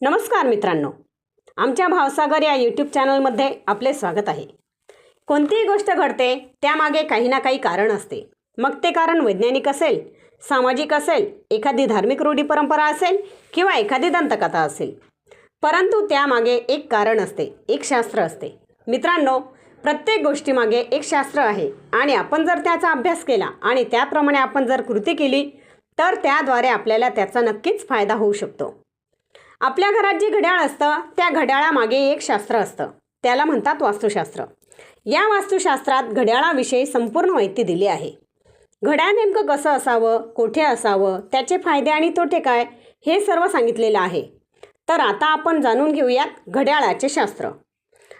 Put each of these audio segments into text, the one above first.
नमस्कार मित्रांनो. आमच्या भावसागर या यूट्यूब चॅनलमध्ये आपले स्वागत आहे. कोणतीही गोष्ट घडते त्यामागे काही ना काही कारण असते. मग ते कारण वैज्ञानिक असेल सामाजिक असेल एखादी धार्मिक रूढी परंपरा असेल किंवा एखादी दंतकथा असेल. परंतु त्यामागे एक कारण असते एक शास्त्र असते. मित्रांनो प्रत्येक गोष्टीमागे एक शास्त्र आहे आणि आपण जर त्याचा अभ्यास केला आणि त्याप्रमाणे आपण जर कृती केली तर त्याद्वारे आपल्याला त्याचा नक्कीच फायदा होऊ शकतो. आपल्या घरात जे घड्याळ असतं त्या घड्याळामागे एक शास्त्र असतं. त्याला म्हणतात वास्तुशास्त्र. या वास्तुशास्त्रात घड्याळाविषयी संपूर्ण माहिती दिली आहे. घड्याळ नेमकं कसं असावं कोठे असावं त्याचे फायदे आणि तोटे काय हे सर्व सांगितलेलं आहे. तर आता आपण जाणून घेऊयात घड्याळाचे शास्त्र.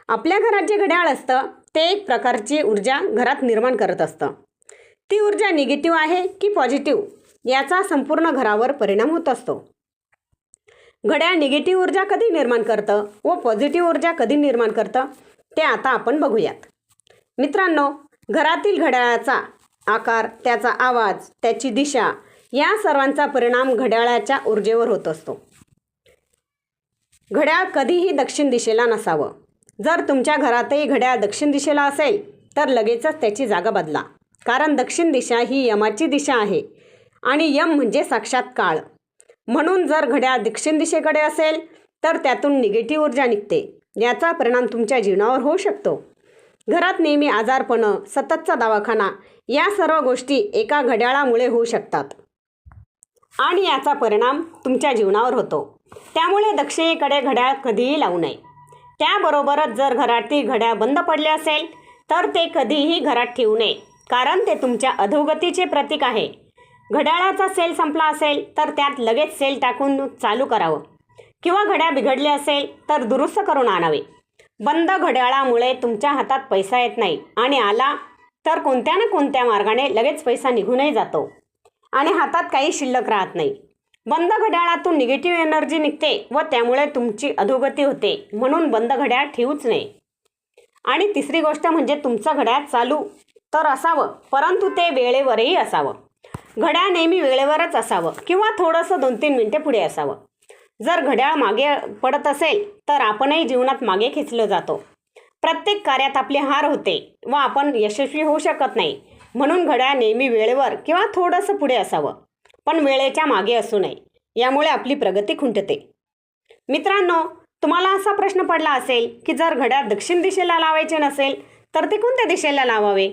आपल्या घरात जे घड्याळ असतं ते एक प्रकारची ऊर्जा घरात निर्माण करत असतं. ती ऊर्जा निगेटिव्ह आहे की पॉझिटिव्ह याचा संपूर्ण घरावर परिणाम होत असतो. घड्याळ निगेटिव्ह ऊर्जा कधी निर्माण करतं? व पॉझिटिव्ह ऊर्जा कधी निर्माण करतं? ते आता आपण बघूयात. मित्रांनो घरातील घड्याळाचा आकार त्याचा आवाज त्याची दिशा या सर्वांचा परिणाम घड्याळाच्या ऊर्जेवर होत असतो. घड्याळ कधीही दक्षिण दिशेला नसावं. जर तुमच्या घरातही घड्याळ दक्षिण दिशेला असेल तर लगेचच त्याची जागा बदला. कारण दक्षिण दिशा ही यमाची दिशा आहे. आणि यम म्हणजे साक्षात काळ. म्हणून जर घड्याळ दक्षिण दिशेकडे असेल तर त्यातून निगेटिव्ह ऊर्जा निघते. याचा परिणाम तुमच्या जीवनावर होऊ शकतो. घरात नेहमी आजारपणं सततचा दवाखाना या सर्व गोष्टी एका घड्याळामुळे होऊ शकतात. आणि याचा परिणाम तुमच्या जीवनावर होतो. त्यामुळे दक्षिणेकडे घड्याळ कधीही लावू नये. त्याबरोबरच जर घरातील घड्याळ बंद पडले असेल तर ते कधीही घरात ठेवू नये कारण ते तुमच्या अधोगतीचे प्रतीक आहे. घड्याळाचा सेल संपला असेल तर त्यात लगेच सेल टाकून चालू करावं. किंवा घड्याळ बिघडले असेल तर दुरुस्त करून आणावे. बंद घड्याळामुळे तुमच्या हातात पैसा येत नाही आणि आला तर कोणत्या ना कोणत्या मार्गाने लगेच पैसा निघूनही जातो. आणि हातात काही शिल्लक राहत नाही. बंद घड्याळातून निगेटिव्ह एनर्जी निघते व त्यामुळे तुमची अधोगती होते म्हणून बंद घड्याळ ठेवूच नये. आणि तिसरी गोष्ट म्हणजे तुमचं घड्याळ चालू तर असावं परंतु ते वेळेवरही असावं. घड्याळ नेहमी वेळेवरच असावं किंवा थोडंसं दोन तीन मिनटे पुढे असावं. जर घड्याळ मागे पडत असेल तर आपणही जीवनात मागे खेचलं जातो. प्रत्येक कार्यात आपली हार होते व आपण यशस्वी होऊ शकत नाही. म्हणून घड्याळ नेहमी वेळेवर किंवा थोडंसं पुढे असावं. पण वेळेच्या मागे असू नये. यामुळे आपली प्रगती खुंटते. मित्रांनो तुम्हाला असा प्रश्न पडला असेल की जर घड्याळ दक्षिण दिशेला लावायचे नसेल तर ते कोणत्या दिशेला लावावे?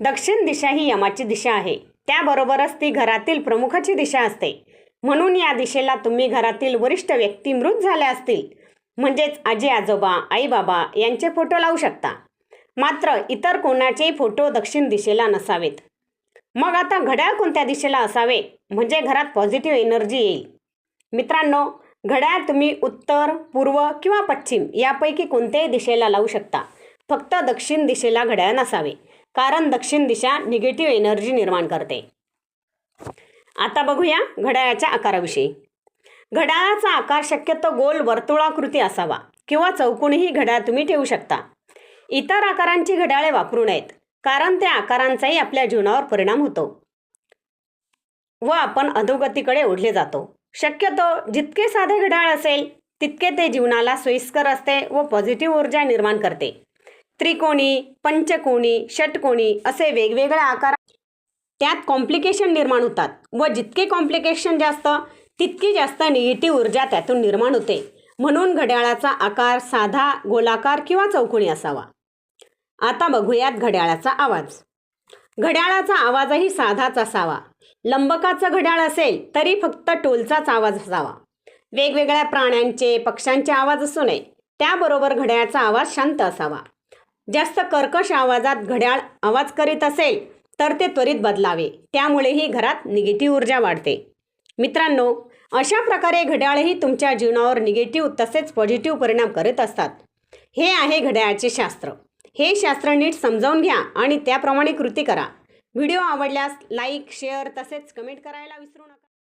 दक्षिण दिशा ही यमाची दिशा आहे. त्याबरोबरच ती घरातील प्रमुखाची दिशा असते. म्हणून या दिशेला तुम्ही घरातील वरिष्ठ व्यक्ती मृत झाल्या असतील. म्हणजेच आजी आजोबा आई बाबा यांचे फोटो लावू शकता. मात्र इतर कोणाचेही फोटो दक्षिण दिशेला नसावेत. मग आता घड्याळ कोणत्या दिशेला असावे? म्हणजे घरात पॉझिटिव्ह एनर्जी येईल. मित्रांनो घड्याळ तुम्ही उत्तर पूर्व किंवा पश्चिम यापैकी कोणत्याही दिशेला लावू शकता. फक्त दक्षिण दिशेला घड्याळ नसावे. कारण दक्षिण दिशा निगेटिव्ह एनर्जी निर्माण करते. आता बघूया घड्याळाच्या आकाराविषयी. घड्याळाचा आकार शक्यतो गोल वर्तुळाकृती असावा किंवा चौकोनीही घड्याळ तुम्ही ठेवू शकता. इतर आकारांची घड्याळे वापरू नयेत कारण त्या आकारांचाही आपल्या जीवनावर परिणाम होतो. व आपण अधोगतीकडे ओढले जातो. शक्यतो जितके साधे घड्याळ असेल तितके ते जीवनाला सोयीस्कर असते व पॉझिटिव्ह ऊर्जा निर्माण करते. त्रिकोणी पंचकोणी षटकोणी असे वेगवेगळ्या आकार त्यात कॉम्प्लिकेशन निर्माण होतात व जितके कॉम्प्लिकेशन जास्त तितकी जास्त निगेटिव्ह ऊर्जा त्यातून निर्माण होते. म्हणून घड्याळाचा आकार साधा गोलाकार किंवा चौकोनी असावा. आता बघूयात घड्याळाचा आवाज. घड्याळाचा आवाजही साधाच असावा. लंबकाचं घड्याळ असेल तरी फक्त टोलचाच आवाज असावा. वेगवेगळ्या प्राण्यांचे पक्ष्यांचे आवाज असू नये. त्याबरोबर घड्याळाचा आवाज शांत असावा. जास्त कर्कश आवाजात घड्याळ आवाज करीत असेल तर ते त्वरित बदलावे. त्यामुळेही घरात निगेटिव्ह ऊर्जा वाढते. मित्रांनो अशा प्रकारे घड्याळही तुमच्या जीवनावर निगेटिव्ह तसेच पॉझिटिव्ह परिणाम करत असतात. हे आहे घड्याळाचे शास्त्र. हे शास्त्र नीट समजावून घ्या आणि त्याप्रमाणे कृती करा. व्हिडिओ आवडल्यास लाईक शेअर तसेच कमेंट करायला विसरू नका.